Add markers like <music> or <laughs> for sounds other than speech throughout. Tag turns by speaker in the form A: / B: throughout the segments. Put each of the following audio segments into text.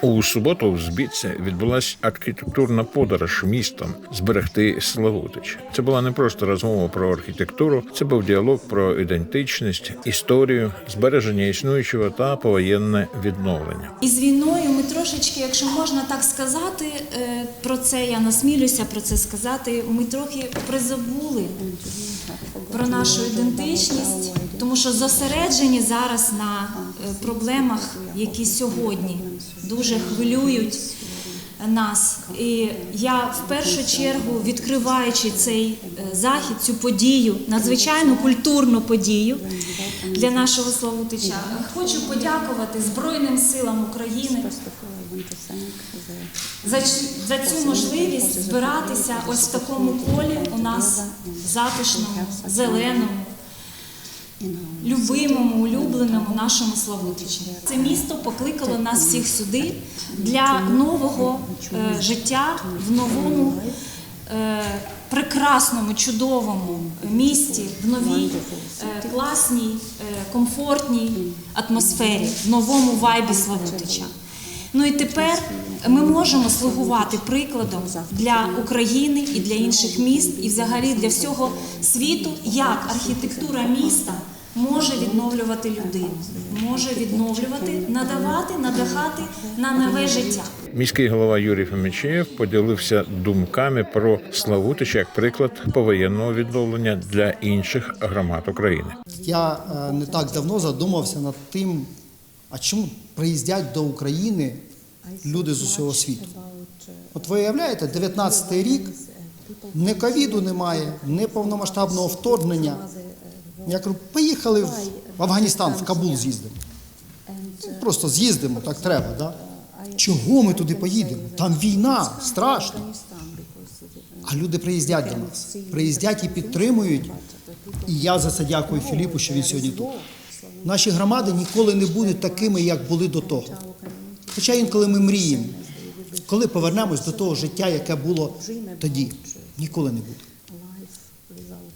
A: У суботу в Збіці відбулася архітектурна подорож містом зберегти Славутич. Це була не просто розмова про архітектуру, це був діалог про ідентичність, історію, збереження існуючого та повоєнне відновлення.
B: І з війною ми трошечки, якщо можна так сказати, е, про це я насмілюся про це сказати. Ми трохи призабули про нашу ідентичність, тому що зосереджені зараз на е, проблемах, які сьогодні дуже хвилюють нас. І я в першу чергу, відкриваючи цей е, захід, цю подію, надзвичайну культурну подію для нашого Славутича, хочу подякувати Збройним силам України за, цю- можливість збиратися ось в такому колі у нас затишному, зеленому, любимому, улюбленому нашому Славутичі. Це місто покликало нас всіх сюди для нового е, життя в новому. е, Прекрасному, чудовому місті, в новій, е, класній, е, комфортній атмосфері, в новому вайбі Славутича. Ну і тепер ми можемо слугувати прикладом для України і для інших міст, і взагалі для всього світу, як архітектура міста може відновлювати людину, може відновлювати, надавати, надихати на нове життя.
A: Міський голова Юрій Фомічеєв поділився думками про Славутич як приклад повоєнного відновлення для інших громад України.
C: Я е, не так давно задумався над тим, а чому приїздять до України люди з усього світу. От ви уявляєте, 19-й рік, ні ковіду немає, ні повномасштабного вторгнення. Я кажу, поїхали в Афганістан, в Кабул з'їздимо. Просто з'їздимо, так треба. Да? Чого ми туди поїдемо? Там війна, страшно. А люди приїздять до нас, приїздять і підтримують. І я за це дякую Філіпу, що він сьогодні тут. Наші громади ніколи не будуть такими, як були до того. Хоча інколи ми мріємо, коли повернемось до того життя, яке було тоді, ніколи не буде.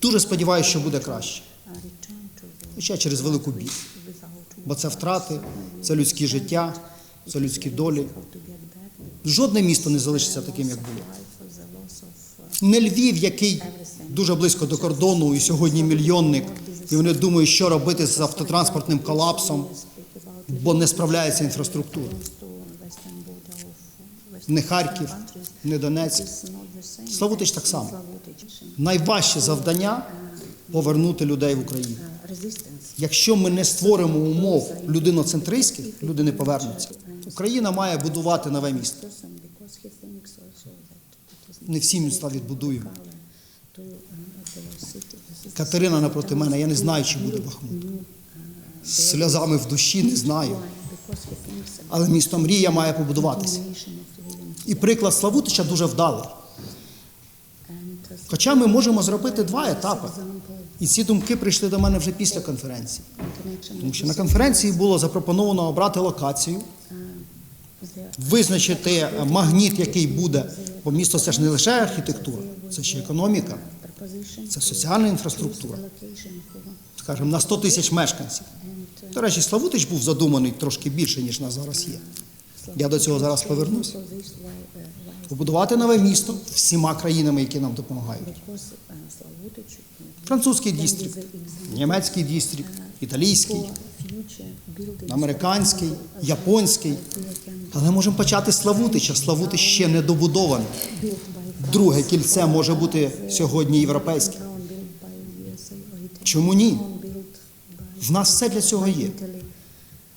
C: Дуже сподіваюся, що буде краще. Хоча через велику біль. Бо це втрати, це людські життя, це людські долі. Жодне місто не залишиться таким, як було. Не Львів, який дуже близько до кордону, і сьогодні мільйонник, і вони думають, що робити з автотранспортним колапсом, бо не справляється інфраструктура. Не Харків, не Донецьк. Славутич так само. Найважче завдання повернути людей в Україну. Якщо ми не створимо умов людиноцентристських, люди не повернуться. Україна має будувати нове місто. Не всі міста відбудуємо. Катерина напроти мене, я не знаю, чи буде Бахмут. З сльозами в душі не знаю. Але місто мрія має побудуватися. І приклад Славутича дуже вдалий. Хоча ми можемо зробити два етапи. І ці думки прийшли до мене вже після конференції. Тому що на конференції було запропоновано обрати локацію, визначити магніт, який буде, бо місто це ж не лише архітектура, це ще економіка, це соціальна інфраструктура. Скажімо, на 100 тисяч мешканців. До речі, Славутич був задуманий трошки більше, ніж нас зараз є. Я до цього зараз повернусь. Побудувати нове місто всіма країнами, які нам допомагають. Французький дістрикт, німецький дістрикт, італійський, американський, японський. Але можемо почати Славутича. Славутич ще не добудований. Друге кільце може бути сьогодні європейське. Чому ні? В нас все для цього є.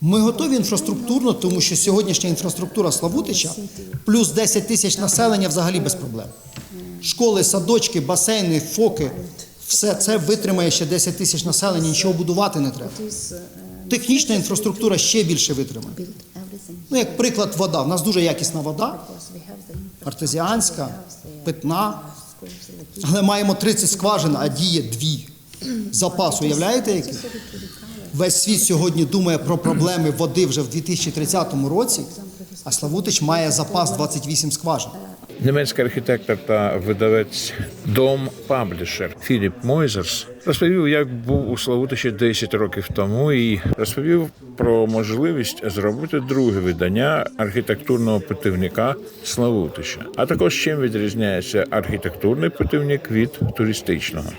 C: Ми готові інфраструктурно, тому що сьогоднішня інфраструктура Славутича плюс 10 тисяч населення взагалі без проблем. Школи, садочки, басейни, фоки все це витримає ще 10 тисяч населення, нічого будувати не треба. Технічна інфраструктура ще більше витримає. Ну, як приклад, вода. У нас дуже якісна вода, артезіанська, питна, але маємо 30 скважин, а діє дві. Запас, уявляєте, який? Весь світ сьогодні думає про проблеми води вже в 2030 році, а Славутич має запас 28 скважин.
A: Німецький архітектор та видавець Дом Паблішер Філіп Мойзерс Розповів, як був у Славутичі 10 років тому, і розповів про можливість зробити друге видання архітектурного путівника Славутича. А також чим відрізняється архітектурний путівник від туристичного.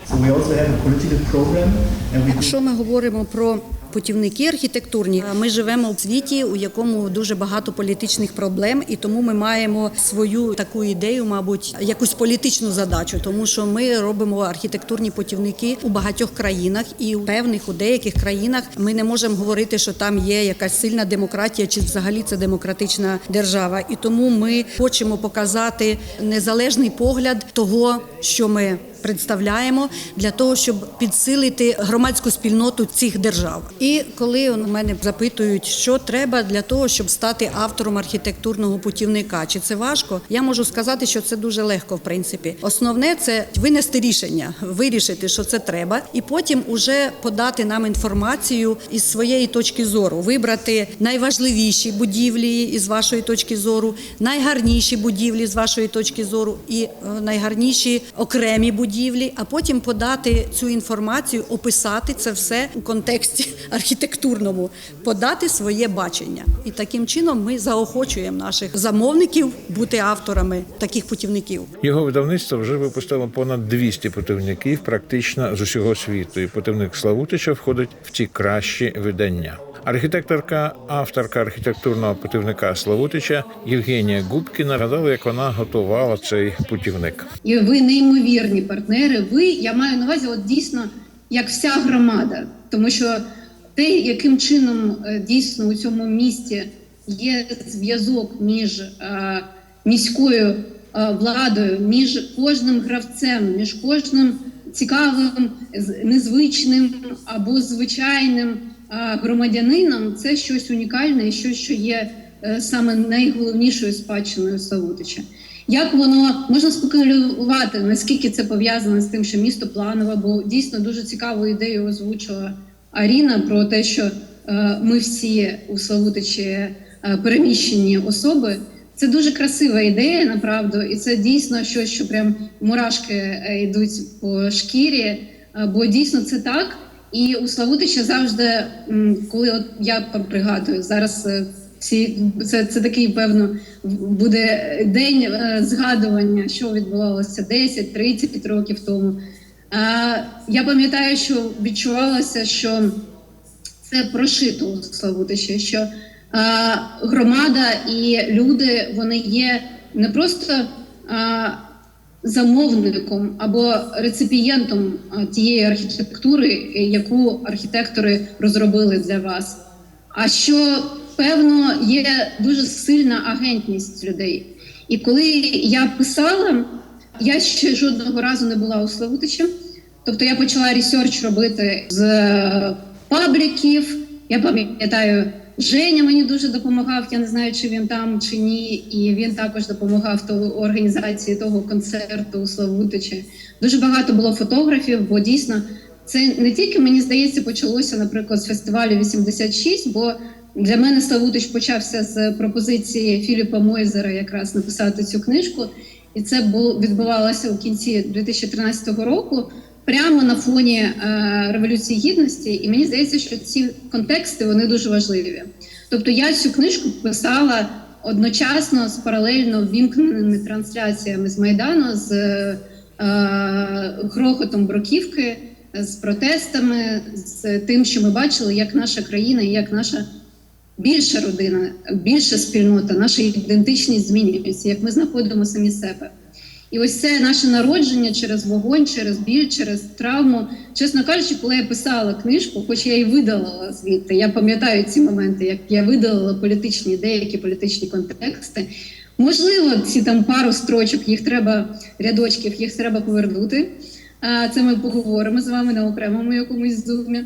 D: Якщо ми говоримо про путівники архітектурні, ми живемо в світі, у якому дуже багато політичних проблем, і тому ми маємо свою таку ідею, мабуть, якусь політичну задачу, тому що ми робимо архітектурні путівники у багатьох країнах, і у певних у деяких країнах ми не можемо говорити, що там є якась сильна демократія, чи взагалі це демократична держава. І тому ми хочемо показати незалежний погляд того, що ми представляємо для того, щоб підсилити громадську спільноту цих держав. І коли у мене запитують, що треба для того, щоб стати автором архітектурного путівника, чи це важко, я можу сказати, що це дуже легко, в принципі. Основне це винести рішення, вирішити, що це треба, і потім уже подати нам інформацію із своєї точки зору, вибрати найважливіші будівлі із вашої точки зору, найгарніші будівлі з вашої точки зору і е, найгарніші окремі будівлі, а потім подати цю інформацію, описати це все у контексті <laughs> архітектурному, подати своє бачення. І таким чином ми заохочуємо наших замовників бути авторами таких путівників.
A: Його видавництво вже випустило понад 200 путівників практично з усього світу. І путівник Славутича входить в ті кращі видання. Архітекторка, авторка архітектурного путівника Славутича Євгенія Губкіна гадала, як вона готувала цей путівник.
E: І ви неймовірні партнери. Ви, я маю на увазі, от дійсно як вся громада, тому що те, яким чином е, дійсно у цьому місті є зв'язок між е, міською е, владою, між кожним гравцем, між кожним цікавим, незвичним або звичайним громадянином, це щось унікальне щось, що є е, саме найголовнішою спадщиною Славутича. Як воно можна спекулювати, наскільки це пов'язано з тим, що місто планове, бо дійсно дуже цікаву ідею озвучила Аріна про те, що е, ми всі у Славутичі е, переміщені особи. Це дуже красива ідея, направду, і це дійсно щось, що прям мурашки е, йдуть по шкірі, е, бо дійсно це так. І у Славутича завжди, коли от я пригадую, зараз е, всі це, це такий певно буде день е, згадування, що відбувалося 10-30 років тому. Е, я пам'ятаю, що відчувалося, що це прошито у Славутичі, що е, громада і люди вони є не просто е, замовником або реципієнтом тієї архітектури, е, яку архітектори розробили для вас. А що певно є дуже сильна агентність людей. І коли я писала, я ще жодного разу не була у Славутичі. Тобто я почала ресерч робити з е, пабліків. Я пам'ятаю, Женя мені дуже допомагав. Я не знаю, чи він там чи ні. І він також допомагав то організації того концерту у Славутичі. Дуже багато було фотографів, бо дійсно це не тільки мені здається почалося, наприклад, з фестивалю 86, бо для мене Славутич почався з пропозиції Філіпа Мойзера якраз написати цю книжку, і це було відбувалося у кінці 2013 року, прямо на фоні е, революції гідності. І мені здається, що ці контексти вони дуже важливі. Тобто я цю книжку писала одночасно з паралельно ввімкненими трансляціями з майдану, з е, грохотом бруківки, з протестами, з тим, що ми бачили, як наша країна і як наша більша родина, більша спільнота, наша ідентичність змінюється, як ми знаходимо самі себе. І ось це наше народження через вогонь, через біль, через травму. Чесно кажучи, коли я писала книжку, хоч я і видалила звідти, я пам'ятаю ці моменти, як я видалила політичні деякі політичні контексти. Можливо, ці там пару строчок, їх треба рядочків, їх треба повернути. Це ми поговоримо з вами на окремому якомусь зумі.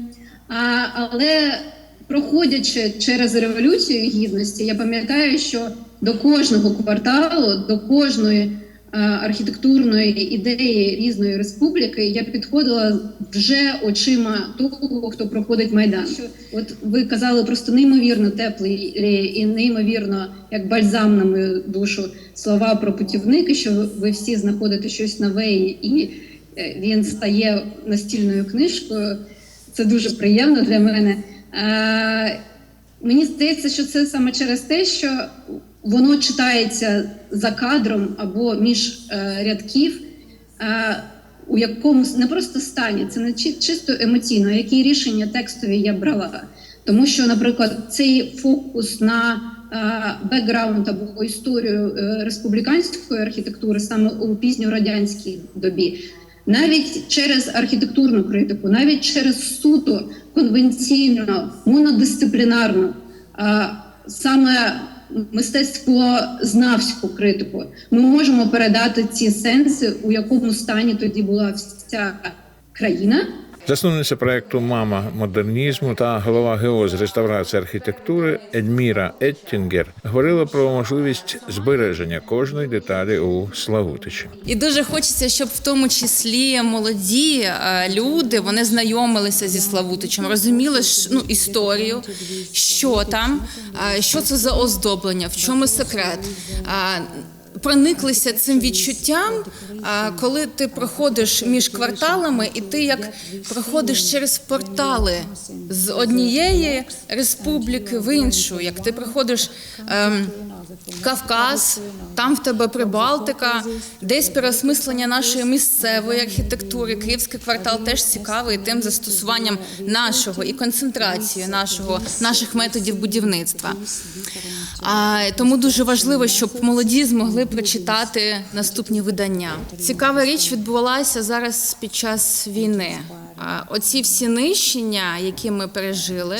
E: Але проходячи через революцію гідності, я пам'ятаю, що до кожного кварталу, до кожної архітектурної ідеї різної республіки я підходила вже очима того, хто проходить майдан. От ви казали просто неймовірно теплі і неймовірно як бальзам на мою душу слова про путівники, що ви всі знаходите щось нове і е, він стає настільною книжкою. Це дуже приємно для мене. Е, Мені здається, що це саме через те, що воно читається за кадром або між е, рядків, е, у якомусь не просто стані, це не чи- чисто емоційно, які рішення текстові я брала. Тому що, наприклад, цей фокус на е, бекграунд або історію республіканської архітектури саме у пізньорадянській добі, навіть через архітектурну критику, навіть через суто конвенційно, монодисциплінарну, саме мистецтвознавську критику, ми можемо передати ці сенси, у якому стані тоді була вся країна.
A: Засновниця проекту Мама модернізму та голова ГО з реставрації архітектури Едміра Еттінгер говорила про можливість збереження кожної деталі у Славутичі.
F: І дуже хочеться, щоб в тому числі молоді е, люди вони знайомилися зі Славутичем, розуміли ну, історію, що там, е, що це за оздоблення, в чому секрет. Прониклися цим відчуттям, коли ти проходиш між кварталами, і ти як проходиш через портали з однієї республіки в іншу, як ти проходиш. ем, Кавказ, там в тебе Прибалтика, десь переосмислення нашої місцевої архітектури. Київський квартал теж цікавий тим застосуванням нашого і концентрацією нашого наших методів будівництва. А, тому дуже важливо, щоб молоді змогли прочитати наступні видання. Цікава річ відбулася зараз під час війни. А, оці всі нищення, які ми пережили.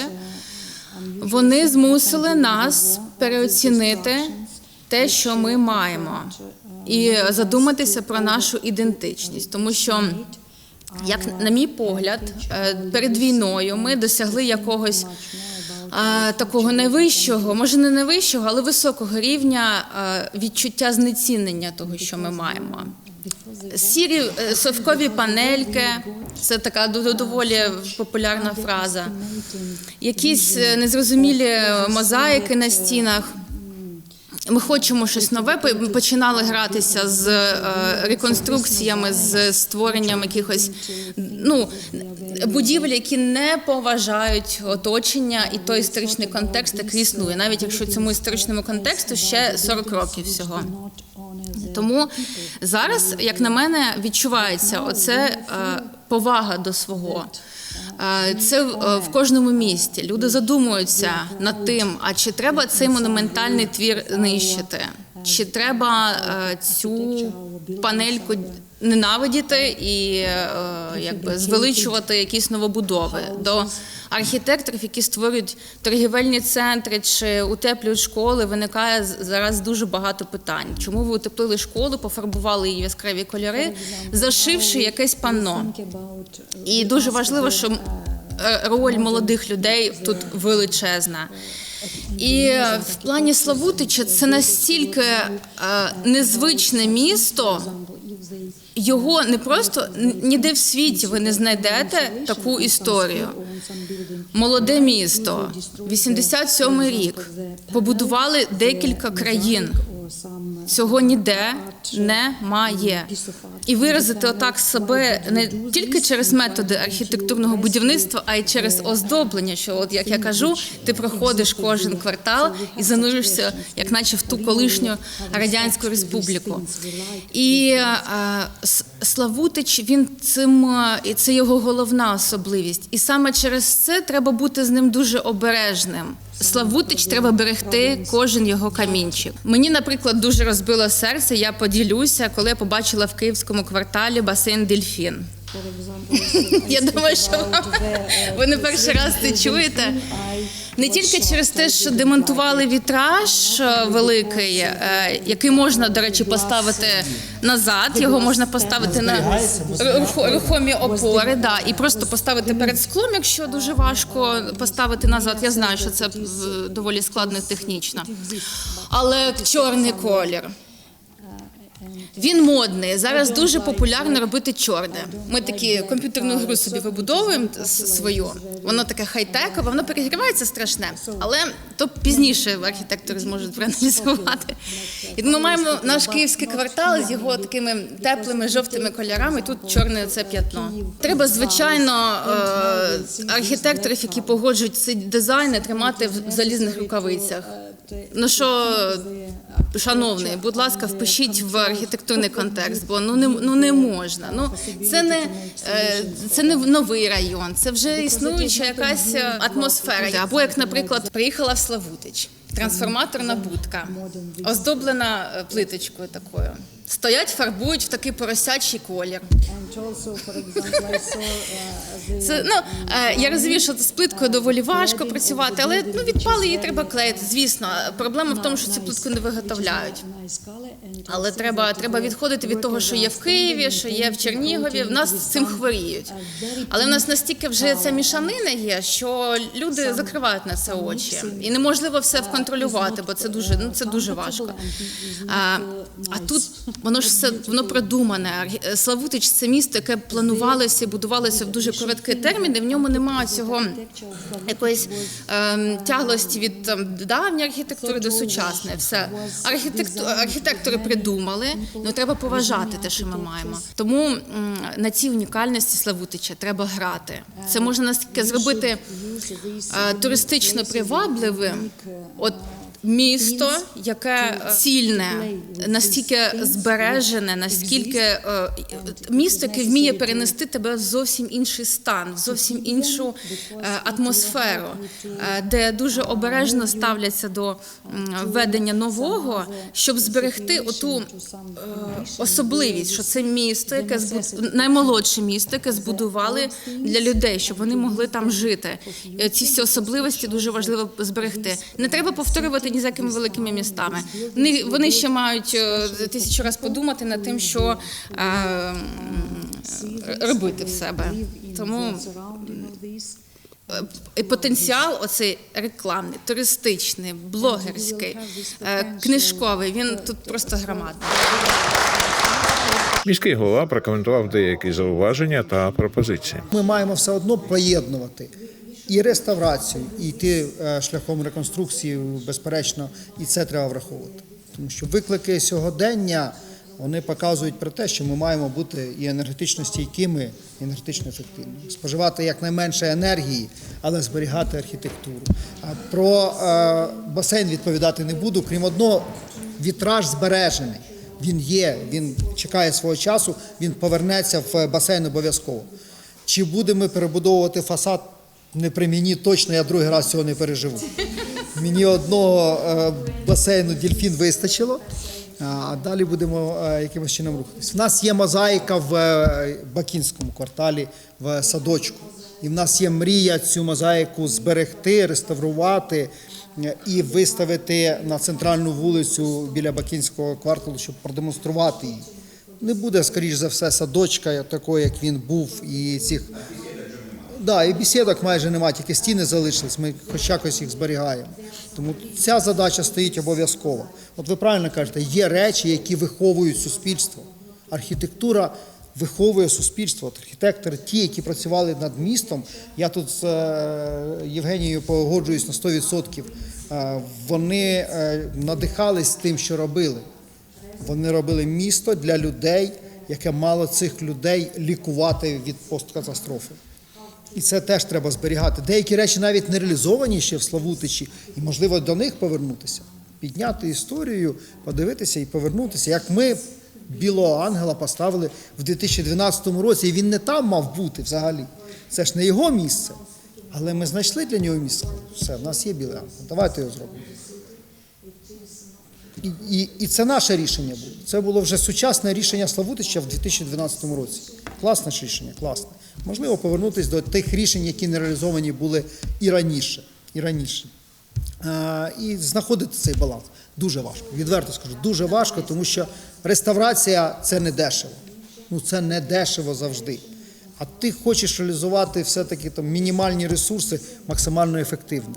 F: Вони змусили нас переоцінити те, що ми маємо, і задуматися про нашу ідентичність, тому що. Як на мій погляд, е, перед війною ми досягли якогось е, такого найвищого, може не найвищого, але високого рівня е, відчуття знецінення того, що ми маємо. Сірі е, совкові панельки це така доволі популярна фраза. Якісь е, незрозумілі мозаїки на стінах. Ми хочемо щось нове. Починали гратися з е, реконструкціями, з створенням якихось ну будівель, які не поважають оточення і той історичний контекст, який існує, навіть якщо цьому історичному контексту ще 40 років всього. Тому зараз, як на мене, відчувається оце е, повага до свого. Е, Це в е, кожному місті. Люди задумуються над тим, а чи треба цей монументальний твір нищити, чи треба е, цю панельку ненавидіти і якби звеличувати якісь новобудови до архітекторів, які створюють торгівельні центри чи утеплюють школи. Виникає зараз дуже багато питань. Чому ви утеплили школу, пофарбували її в яскраві кольори, зашивши якесь панно? І дуже важливо, що е, роль молодих людей тут величезна. І е, в плані Славутича це настільки е, незвичне місто. Його не просто ніде в світі ви не знайдете таку історію. Молоде місто, 87-й рік. Побудували декілька країн. Цього ніде немає. І виразити отак себе не тільки через методи архітектурного будівництва, а й через оздоблення. Що, от як я кажу, ти проходиш кожен квартал і зануришся, як наче в ту колишню радянську республіку. І С- Славутич він цим і це його головна особливість. І саме через це треба бути з ним дуже обережним. Славутич треба берегти кожен його камінчик. Мені, наприклад, дуже розбило серце. Я поділюся, коли я побачила в київському кварталі басейн Дельфін. Я думаю, що вам- ви не перший раз це чуєте. Не тільки через те, що демонтували вітраж е, великий, е, який можна, до речі, поставити назад. Його можна поставити на рухомі опори, да, і просто поставити перед склом, якщо дуже важко поставити назад. Я знаю, що це доволі складно технічно. Але чорний колір. Він модний. Зараз дуже популярно робити чорне. Ми такі комп'ютерну гру собі вибудовуємо свою. Воно таке хай-текове, воно перегрівається страшне, але то пізніше архітектори зможуть проаналізувати. І ми маємо наш київський квартал з його такими теплими жовтими кольорами. Тут чорне це п'ятно. Треба звичайно е, архітекторів, які погоджують ці дизайни, тримати в залізних рукавицях. Ну що, шановний, будь ласка, впишіть в архітектурний контекст, бо ну не ну не можна. Ну це не е, це не новий район, це вже існуюча якась е, атмосфера. Або як, наприклад, приїхала в Славутич, трансформаторна будка, оздоблена е, плиточкою такою. Стоять, фарбують в такий поросячий колір. Це ну е, я розумію, що з плиткою доволі важко працювати, але ну відпали її треба клеїти. Звісно, проблема в тому, що цю плитку не виготовляють. Але треба, треба відходити від того, що є в Києві, що є в Чернігові. В нас цим хворіють. Але в нас настільки вже ця мішанина є, що люди закривають на це очі, і неможливо все вконтролювати, бо це дуже ну це дуже важко. А, а тут воно ж все воно продумане. Архі- Славутич це місто, яке планувалося будувалося в дуже короткі терміни. В ньому немає цього якоїсь ем, тяглості від там, давньої архітектури до сучасної. Все архітекту, архітектори придумали. Ну треба поважати те, що ми маємо. Тому на цій унікальності Славутича треба грати. Це можна настільки зробити е, туристично привабливим. От Місто, яке е, цільне, настільки збережене, наскільки е, місто, яке вміє перенести тебе в зовсім інший стан, в зовсім іншу е, атмосферу, е, де дуже обережно ставляться до м, введення нового, щоб зберегти оту е, особливість, що це місто, яке наймолодше місто, яке збудували для людей, щоб вони могли там жити. Ці всі особливості дуже важливо зберегти. Не треба повторювати ні за якими великими містами. Вони, вони ще мають е, тисячу раз подумати над тим, що е, робити в себе. Тому е, потенціал, оцей рекламний, туристичний, блогерський, е, книжковий, він тут просто громадний.
A: Міський голова прокоментував деякі зауваження та пропозиції.
C: Ми маємо все одно поєднувати і реставрацію, і йти е, шляхом реконструкції, безперечно, і це треба враховувати. Тому що виклики сьогодення вони показують про те, що ми маємо бути і енергетично стійкими, і енергетично ефективними, споживати якнайменше енергії, але зберігати архітектуру. Про е, басейн відповідати не буду, крім одного, вітраж збережений. Він є, він чекає свого часу, він повернеться в басейн обов'язково. Чи будемо перебудовувати фасад? Не при мені точно, я другий раз цього не переживу. Мені одного е, басейну дельфін вистачило, а далі будемо е, якимось чином рухатись. У нас є мозаїка в е, Бакінському кварталі в садочку. І в нас є мрія цю мозаїку зберегти, реставрувати і виставити на центральну вулицю біля Бакінського кварталу, щоб продемонструвати її. Не буде, скоріш за все, садочка такої, як він був, і цих Да, і бесідок майже немає, тільки стіни залишились, ми хоч якось їх зберігаємо. Тому ця задача стоїть обов'язково. От ви правильно кажете, є речі, які виховують суспільство. Архітектура виховує суспільство. От архітектори, ті, які працювали над містом, я тут з е, Євгенією погоджуюсь на 100%, е, вони е, надихались тим, що робили. Вони робили місто для людей, яке мало цих людей лікувати від посткатастрофи. І це теж треба зберігати. Деякі речі навіть не реалізовані ще в Славутичі, і можливо до них повернутися, підняти історію, подивитися і повернутися. Як ми білого ангела поставили в 2012 році, і він не там мав бути взагалі. Це ж не його місце. Але ми знайшли для нього місце. Все, в нас є білий ангел. Давайте його зробимо. І, і, це наше рішення було. Це було вже сучасне рішення Славутича в 2012 році. Класне ж рішення, класне. Можливо, повернутися до тих рішень, які не реалізовані були і раніше. І раніше. А, і знаходити цей баланс дуже важко. Відверто скажу, дуже важко, тому що реставрація це не дешево. Ну це не дешево завжди. А ти хочеш реалізувати все-таки там мінімальні ресурси максимально ефективно.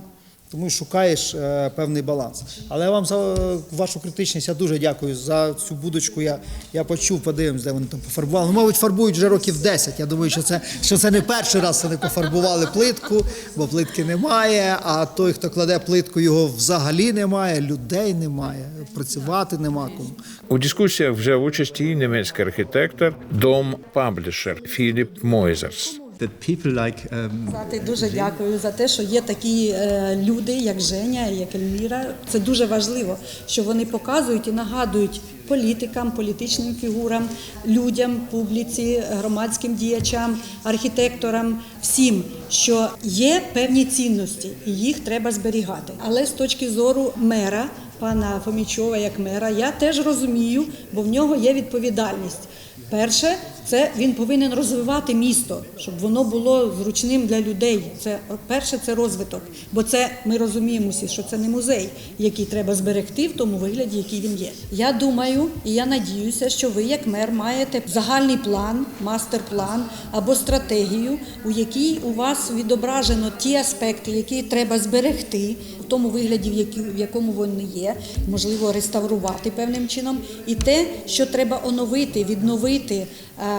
C: Тому шукаєш е, певний баланс. Але я вам за вашу критичність я дуже дякую за цю будочку. Я, я почув, подивимось, де вони там пофарбували. Ну, мабуть, фарбують вже років 10. Я думаю, що це, що це не перший раз вони пофарбували плитку, бо плитки немає. А той, хто кладе плитку, його взагалі немає, людей немає, працювати нема кому.
A: У дискусіях взяв участь і німецький архітектор, дом паблішер Філіп Мойзерс.
G: Like um,
D: Сказати дуже дякую за те, що є такі е, люди, як Женя, як Ельвіра. Це дуже важливо, що вони показують і нагадують політикам, політичним фігурам, людям, публіці, громадським діячам, архітекторам, всім, що є певні цінності, і їх треба зберігати. Але з точки зору мера, пана Фомічова, як мера, я теж розумію, бо в нього є відповідальність. Перше, це він повинен розвивати місто, щоб воно було зручним для людей. Це перше, це розвиток. Бо це ми розуміємо всі, що це не музей, який треба зберегти в тому вигляді, який він є. Я думаю і я надіюся, що ви, як мер, маєте загальний план, мастер-план або стратегію, у якій у вас відображено ті аспекти, які треба зберегти в тому вигляді, в якому вони є, можливо, реставрувати певним чином, і те, що треба оновити, відновити,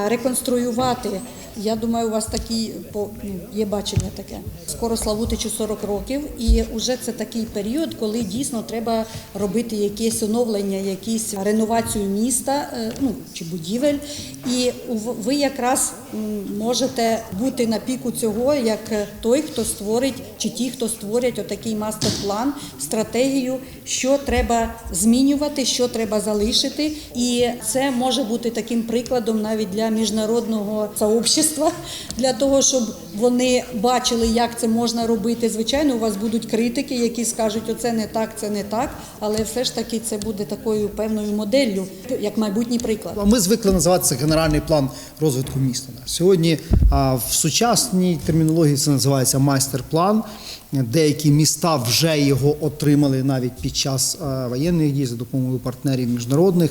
D: реконструювати. Я думаю, у вас такі ну, є бачення таке. Скоро Славутичу 40 років, і вже це такий період, коли дійсно треба робити якесь оновлення, якісь реновацію міста, е, ну чи будівель. І ви якраз можете бути на піку цього, як той, хто створить, чи ті, хто створять отакий мастер-план, стратегію, що треба змінювати, що треба залишити. І це може бути таким прикладом навіть для міжнародного сообщества, для того, щоб вони бачили, як це можна робити. Звичайно, у вас будуть критики, які скажуть, оце не так, це не так, але все ж таки це буде такою певною моделлю, як майбутній приклад.
C: Ми звикли називати це генеральний план розвитку міста. Сьогодні в сучасній термінології це називається майстер-план. Деякі міста вже його отримали навіть під час воєнних дій за допомогою партнерів міжнародних.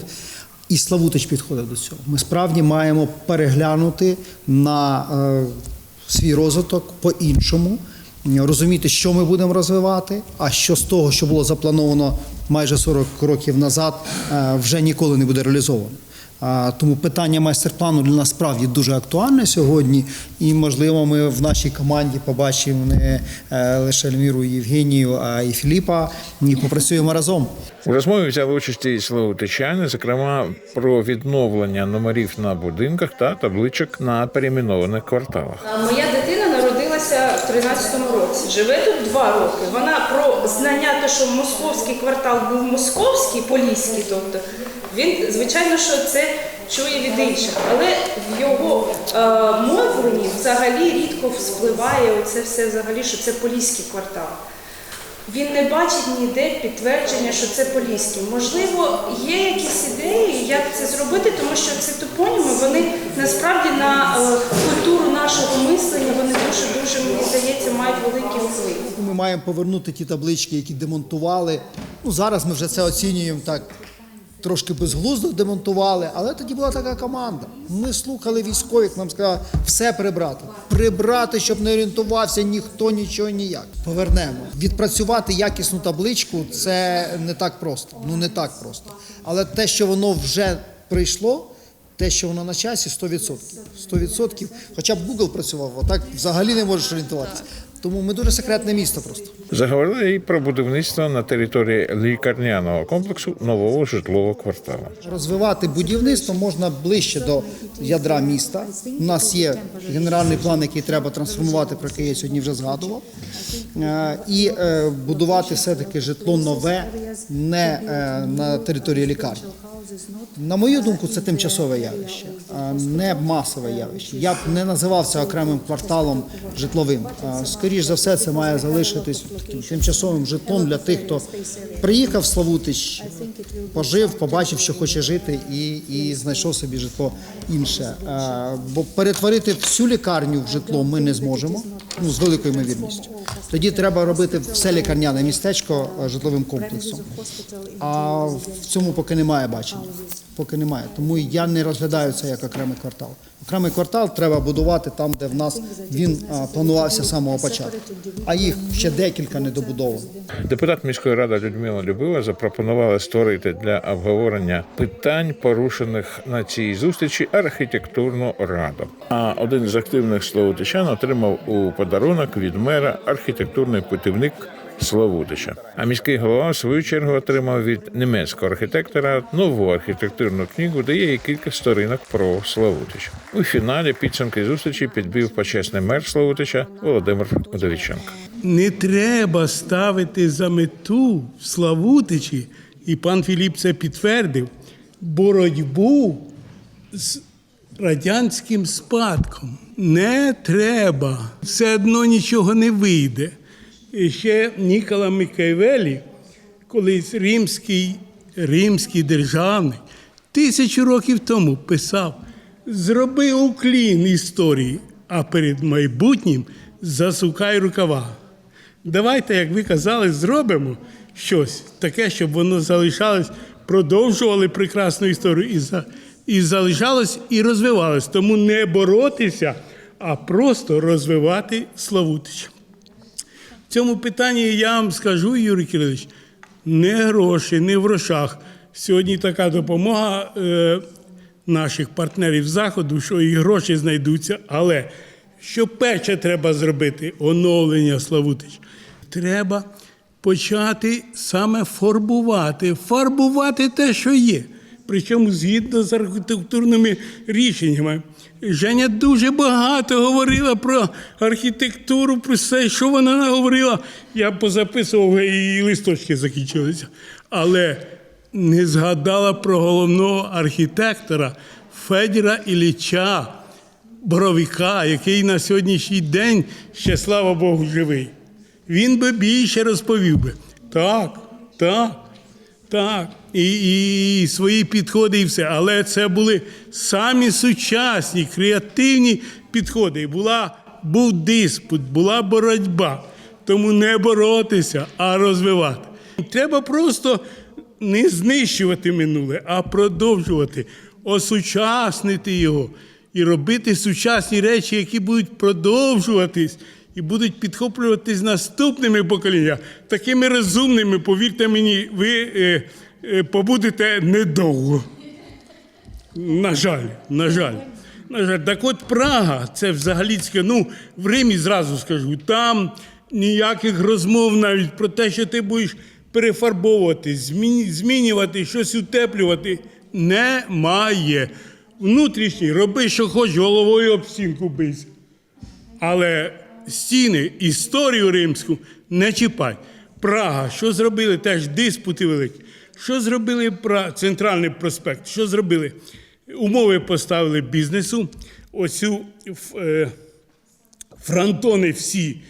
C: І Славутич підходить до цього. Ми справді маємо переглянути на е, свій розвиток по-іншому, розуміти, що ми будемо розвивати, а що з того, що було заплановано майже 40 років назад, е, вже ніколи не буде реалізовано. Тому питання майстер-плану для нас справді дуже актуальне сьогодні, і можливо, ми в нашій команді побачимо не е, лише Ельміру і Євгенію, а і Філіпа, і попрацюємо разом.
A: У розмові взяли участь і славутичани, зокрема про відновлення номерів на будинках та табличок на перейменованих кварталах.
H: Моя дитина народилася в 13-му році. Живе тут два роки. Вона про знання, те, що московський квартал був московський, поліський, тобто він, звичайно, що це чує від інших, але в його е, мовленні взагалі рідко вспливає оце все взагалі, що це поліський квартал. Він не бачить ніде підтвердження, що це поліський. Можливо, є якісь ідеї, як це зробити, тому що ці топоніми, вони насправді на е, культуру нашого мислення, вони дуже дуже мені здається мають великий вплив.
C: Ми маємо повернути ті таблички, які демонтували. Ну зараз ми вже це оцінюємо так. Трошки безглуздо демонтували, але тоді була така команда. Ми слухали військових, нам сказали все прибрати. Прибрати, щоб не орієнтувався ніхто нічого ніяк. Повернемо. Відпрацювати якісну табличку це не так просто. Ну не так просто. Але те, що воно вже прийшло, те, що воно на часі, 100%. 100%. Хоча б Google працював, а так взагалі не можеш орієнтуватися. Тому ми дуже секретне місто просто.
A: Заговорили і про будівництво на території лікарняного комплексу нового житлового кварталу.
C: Розвивати будівництво можна ближче до ядра міста. У нас є генеральний план, який треба трансформувати, про який я сьогодні вже згадував. Е, І е, будувати все-таки житло нове не е, на території лікарні. На мою думку, це тимчасове явище, а не масове явище. Я б не називав це окремим кварталом житловим. А, Скоріш за все, це має залишитись тимчасовим житлом для тих, хто приїхав в Славутич, пожив, побачив, що хоче жити, і, і знайшов собі житло інше. Бо перетворити всю лікарню в житло ми не зможемо, ну з великою ймовірністю. Тоді треба робити все лікарняне містечко житловим комплексом. А в цьому поки немає бачення. поки немає. Тому я не розглядаю це як окремий квартал. Окремий квартал треба будувати там, де в нас він планувався з самого початку. А їх ще декілька недобудовано.
A: Депутат міської ради Людмила Любила запропонувала створити для обговорення питань, порушених на цій зустрічі, архітектурну раду. А один з активних словотичан отримав у подарунок від мера архітектурний путівник. Славутича. А міський голова в свою чергу отримав від німецького архітектора нову архітектурну книгу, де є і кілька сторінок про Славутич. У фіналі підсумки зустрічі підбив почесний мер Славутича Володимир Удовіченко.
I: не треба ставити за мету в Славутичі, і пан Філіп це підтвердив, боротьбу з радянським спадком. Не треба. Все одно нічого не вийде. І ще Нікола Микаєвелі, колись римський, римський державник, тисячу років тому писав: зроби уклін історії, а перед майбутнім засукай рукава. Давайте, як ви казали, зробимо щось таке, щоб воно залишалось, продовжували прекрасну історію і, за, і залишалось, і розвивалось. Тому не боротися, а просто розвивати Славутич. В цьому питанні я вам скажу, Юрій Кирилович, не гроші, не в грошах. Сьогодні така допомога е, наших партнерів Заходу, що і гроші знайдуться. Але що перше треба зробити оновлення Славутич, треба почати саме фарбувати, фарбувати те, що є. Причому згідно з архітектурними рішеннями. Женя дуже багато говорила про архітектуру, про все, що вона наговорила. Я позаписував і листочки закінчилися. Але не згадала про головного архітектора Федіра Ілліча Боровика, який на сьогоднішній день ще слава Богу живий. Він би більше розповів би. Так, так. Так, і, і свої підходи, і все. Але це були самі сучасні, креативні підходи. Була, був диспут, була боротьба. Тому не боротися, а розвивати. Треба просто не знищувати минуле, а продовжувати, осучаснити його і робити сучасні речі, які будуть продовжуватись і будуть підхоплюватись наступними поколіннями. Такими розумними, повірте мені, ви е, е, побудете недовго. На жаль, на жаль. На жаль, так от Прага, це взагалі, ну, в Римі зразу скажу, там ніяких розмов навіть про те, що ти будеш перефарбовувати, змінювати, щось утеплювати, немає. Внутрішній, роби, що хочеш, головою об стінку бийся. Але стіни, історію римську не чіпай. Прага, що зробили? Теж диспути великі. Що зробили центральний проспект? Що зробили? Умови поставили бізнесу. Оцю е, фронтони всі,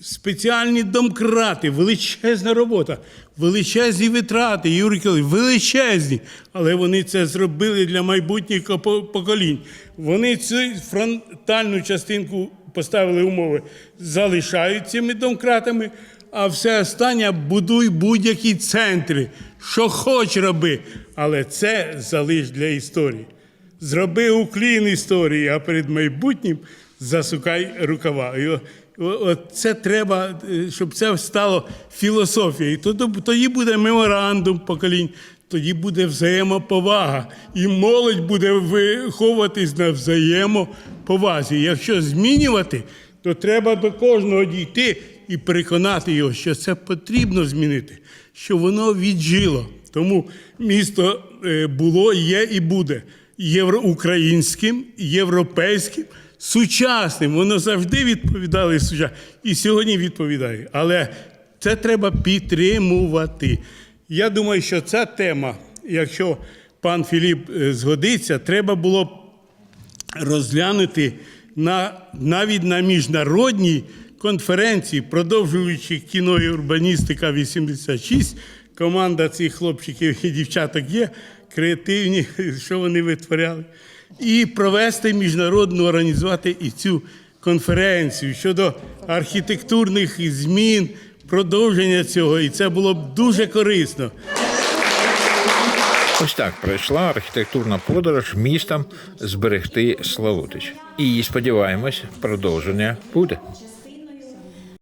I: спеціальні домкрати, величезна робота, величезні витрати, Кирилович, величезні. Але вони це зробили для майбутніх поколінь. Вони цю фронтальну частинку поставили умови, залишають цими домкратами, а все останнє будуй будь-які центри, що хоч роби. Але це залиш для історії. Зроби уклін історії, а перед майбутнім засукай рукава. І це треба, е, щоб це стало філософією. Тоді буде меморандум поколінь, тоді буде взаємоповага. І молодь буде виховуватись на взаємоповазі. Якщо змінювати, то треба до кожного дійти і переконати його, що це потрібно змінити, що воно віджило. Тому місто е, було, є і буде євроукраїнським, європейським, сучасним. Воно завжди відповідало сучасним. І сьогодні відповідає. Але це треба підтримувати. Я думаю, що ця тема, якщо пан Філіп е, згодиться, треба було б розглянути на, навіть на міжнародній конференції, продовжуючи кіно і урбаністика 86, команда цих хлопчиків і дівчаток є, креативні, <laughs> що вони витворяли, і провести міжнародну, організувати і цю конференцію щодо архітектурних змін, продовження цього. І це було б дуже корисно.
A: Ось так пройшла архітектурна подорож містом зберегти Славутич. І сподіваємось, продовження буде.